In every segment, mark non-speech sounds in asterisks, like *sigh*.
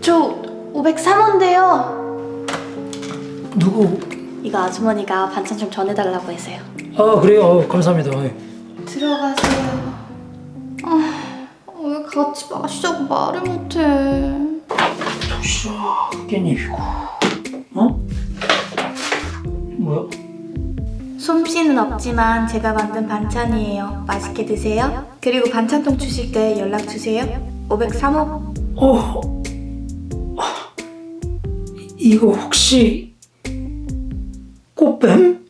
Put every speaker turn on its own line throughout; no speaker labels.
저 503호인데요.
누구?
이거 아주머니가 반찬 좀 전해달라고 해서요.
아 그래요. 어, 감사합니다. 예.
들어가세요. 아, 왜 같이 마시자고 말을 못해.
샤 깻잎이고.
솜씨는 없지만 제가 만든 반찬이에요. 맛있게 드세요. 그리고 반찬통 주실 때 연락 주세요. 503호.
어. 아, 이거 혹시 꽃뱀?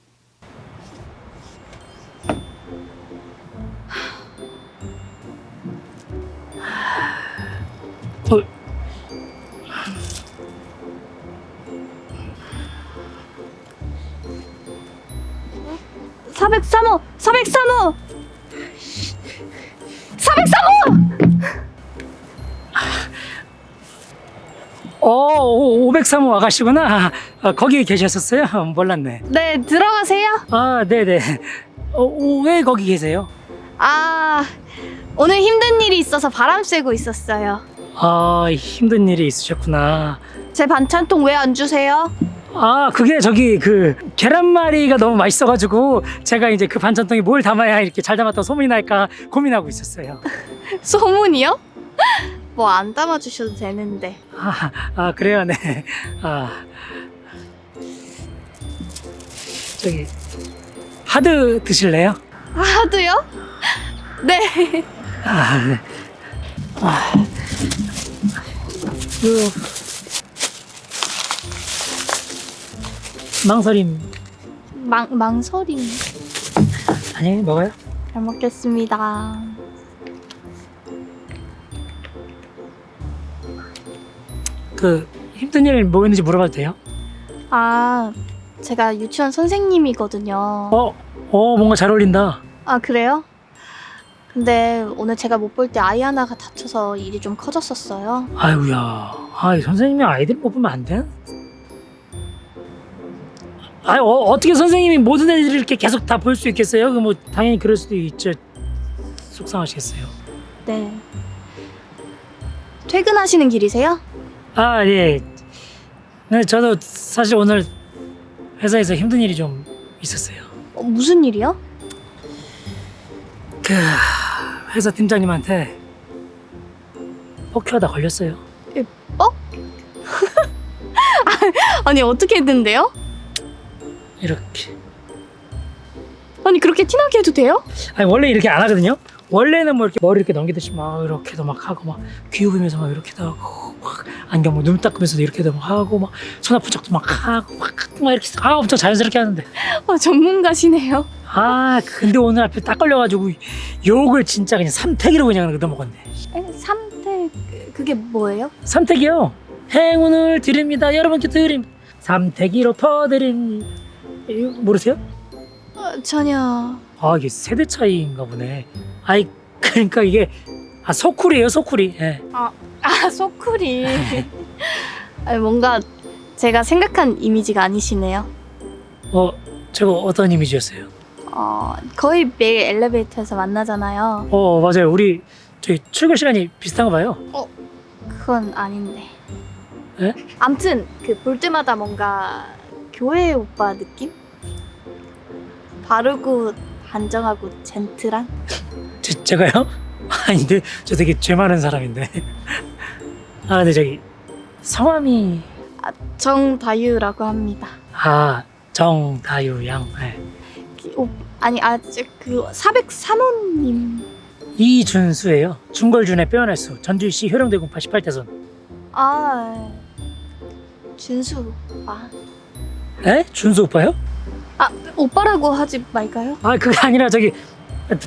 403호! 403호! 403호!
어, 503호 아가씨구나. 아, 거기 계셨었어요? 몰랐네.
네, 들어가세요.
아, 네네. 어, 어, 왜 거기 계세요?
아, 오늘 힘든 일이 있어서 바람 쐬고 있었어요.
아, 힘든 일이 있으셨구나.
제 반찬통 왜 안 주세요?
아, 그게 저기 그 계란말이가 너무 맛있어가지고 제가 이제 그 반찬통에 뭘 담아야 이렇게 잘 담았다 소문이 날까 고민하고 있었어요. *laughs*
소문이요? *laughs* 뭐 안 담아주셔도 되는데.
아, 아 그래요, 네. 아, 저기 하드 드실래요?
하도요? 네.
아, 네. 아, 그 망설임
망, 망설임.
아니 먹어요?
잘 먹겠습니다.
그 힘든 일 뭐 있는지 물어봐도 돼요?
아, 제가 유치원 선생님이거든요.
어, 어 뭔가 잘 어울린다.
아, 그래요? 근데 오늘 제가 못 볼 때 아이 하나가 다쳐서 일이 좀 커졌었어요.
아이고야, 아 선생님이 아이들 못 보면 안 돼? 아, 어, 어떻게 선생님이 모든 애들을 이렇게 계속 다 볼 수 있겠어요? 그뭐 당연히 그럴 수도 있죠. 속상하시겠어요.
네. 퇴근하시는 길이세요?
아 예. 네, 저도 사실 오늘 회사에서 힘든 일이 좀 있었어요.
어, 무슨 일이요?
그 회사 팀장님한테 폭행하다 걸렸어요. *laughs*
아니, 어떻게 했는데요?
이렇게.
아니, 그렇게 티나게 해도 돼요?
아니 원래 이렇게 안 하거든요. 원래는 뭐 이렇게 머리 이렇게 넘기듯이 막 이렇게도 막 하고 막 귀우면서 막 이렇게도 하고 막 안경 뭐눈 닦으면서도 이렇게도 막 하고 막 손 아픈 척도 막 하고 막, 막 이렇게 아 엄청 자연스럽게 하는데
어, 전문가시네요.
아 근데 오늘 앞에 딱 걸려가지고 욕을 진짜 그냥 삼태기로 그냥 얻어먹었네.
에, 삼태, 그- 그게 뭐예요?
삼태기요. 행운을 드립니다. 여러분께 드림. 삼태기로 터드림. 이거 모르세요?
어, 전혀.
아 이게 세대 차이인가 보네. 아이 *laughs* 그러니까 이게 아 소쿠리예요 소쿠리. 예.
아, 소쿠리. *laughs* 아니, 뭔가 제가 생각한 이미지가 아니시네요.
어 제가 어떤 이미지였어요?
어, 거의 매일 엘리베이터에서 만나잖아요.
어 맞아요. 우리 저희 출근 시간이 비슷한가 봐요.
그건 아닌데.
에?
암튼 그 볼 때마다 뭔가 교회 오빠 느낌? 바르고 단정하고 젠틀한?
제, 제가요? *laughs* 아닌데 저 되게 죄 많은 사람인데. *laughs* 아 근데 저기 성함이
정다유라고 합니다.
아 정다유 양. 예.
그 오, 아니 아직 그 403호님.
이준수예요. 중걸준의 빼어날 수. 전주시 효령대공 88대선.
아 준수 오빠.
에? 준수 오빠요?
아 오빠라고 하지 말까요?
아 그게 아니라 저기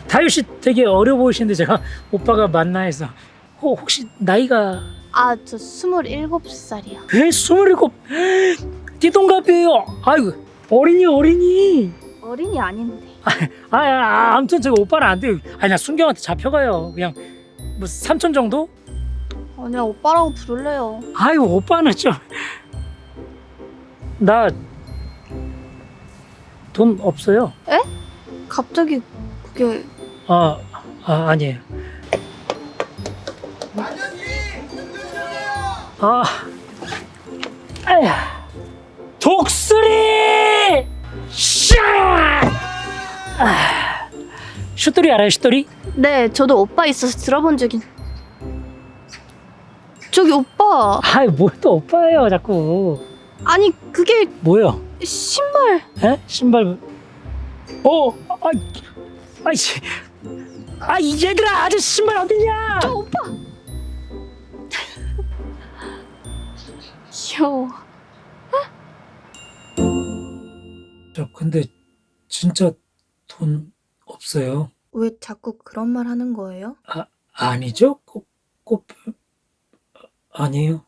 다유 씨 되게 어려 보이시는데 제가 오빠가 맞나 해서 어, 혹시 나이가
아저 27살이요.
에 스물일곱 띠동갑이에요. 아이고 어린이 어린이.
어린이 아닌데.
아, 아, 아 아무튼 저기 오빠는 안 돼요. 아니 나 순경한테 잡혀가요. 그냥 뭐 삼촌 정도?
아니야 오빠라고 부를래요.
아이고 오빠는 좀 나 돈 없어요.
갑자기 그게
아, 아 아니에요. 아, 아야, 독수리! 샤! 아, 슈돌이 알아요, 슈돌이?
네, 저도 오빠 있어서 들어본 적이. 저기 오빠.
아이, 뭘 또 오빠예요, 자꾸.
아니 그게
뭐요?
신발.
에? 신발. 어, 아, 아이씨. 아, 이 얘들아, 아저씨 신발 어딨냐?
저 오빠. 귀여워.
저 근데 진짜 돈 없어요.
왜 자꾸 그런 말 하는 거예요?
아니죠? 꽃, 꽃, 아니에요.